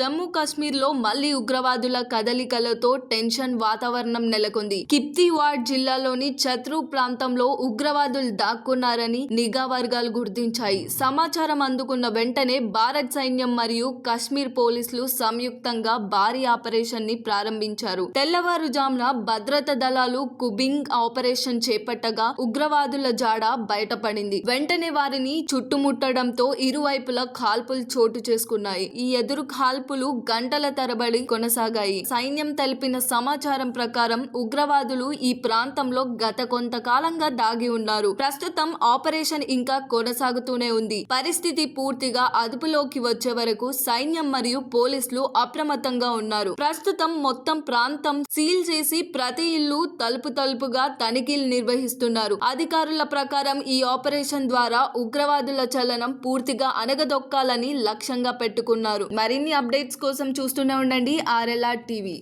జమ్మూ కాశ్మీర్లో మళ్ళీ ఉగ్రవాదుల కదలికలతో టెన్షన్ వాతావరణం నెలకొంది. కిప్తివాడ్ జిల్లాలోని చత్రు ప్రాంతంలో ఉగ్రవాదులు దాక్కున్నారని నిఘా వర్గాలు గుర్తించాయి. సమాచారం అందుకున్న వెంటనే భారత్ సైన్యం మరియు కశ్మీర్ పోలీసులు సంయుక్తంగా భారీ ఆపరేషన్ని ప్రారంభించారు. తెల్లవారుజామున భద్రతా దళాలు కుబింగ్ ఆపరేషన్ చేపట్టగా ఉగ్రవాదుల జాడ బయటపడింది. వెంటనే వారిని చుట్టుముట్టడంతో ఇరువైపులా కాల్పులు చోటు చేసుకున్నాయి. ఈ ఎదురు కాల్పులు గంటల తరబడి కొనసాగాయి. సైన్యం తెలిపిన సమాచారం ప్రకారం ఉగ్రవాదులు ఈ ప్రాంతంలో గత కొంతకాలంగా దాగి ఉన్నారు. ప్రస్తుతం ఆపరేషన్ ఇంకా కొనసాగుతూనే ఉంది. పరిస్థితి పూర్తిగా అదుపులోకి వచ్చే వరకు సైన్యం మరియు పోలీసులు అప్రమత్తంగా ఉన్నారు. ప్రస్తుతం మొత్తం ప్రాంతం సీల్ చేసి ప్రతి ఇల్లు తలుపు తలుపుగా తనిఖీలు నిర్వహిస్తున్నారు. అధికారుల ప్రకారం ఈ ఆపరేషన్ ద్వారా ఉగ్రవాదుల చలనం పూర్తిగా అణగదొక్కాలని లక్ష్యంగా పెట్టుకున్నారు. మరిన్ని అప్డేట్స్ కోసం చూస్తూనే ఉండండి ఆర్ఎల్ఆర్ టీవీ.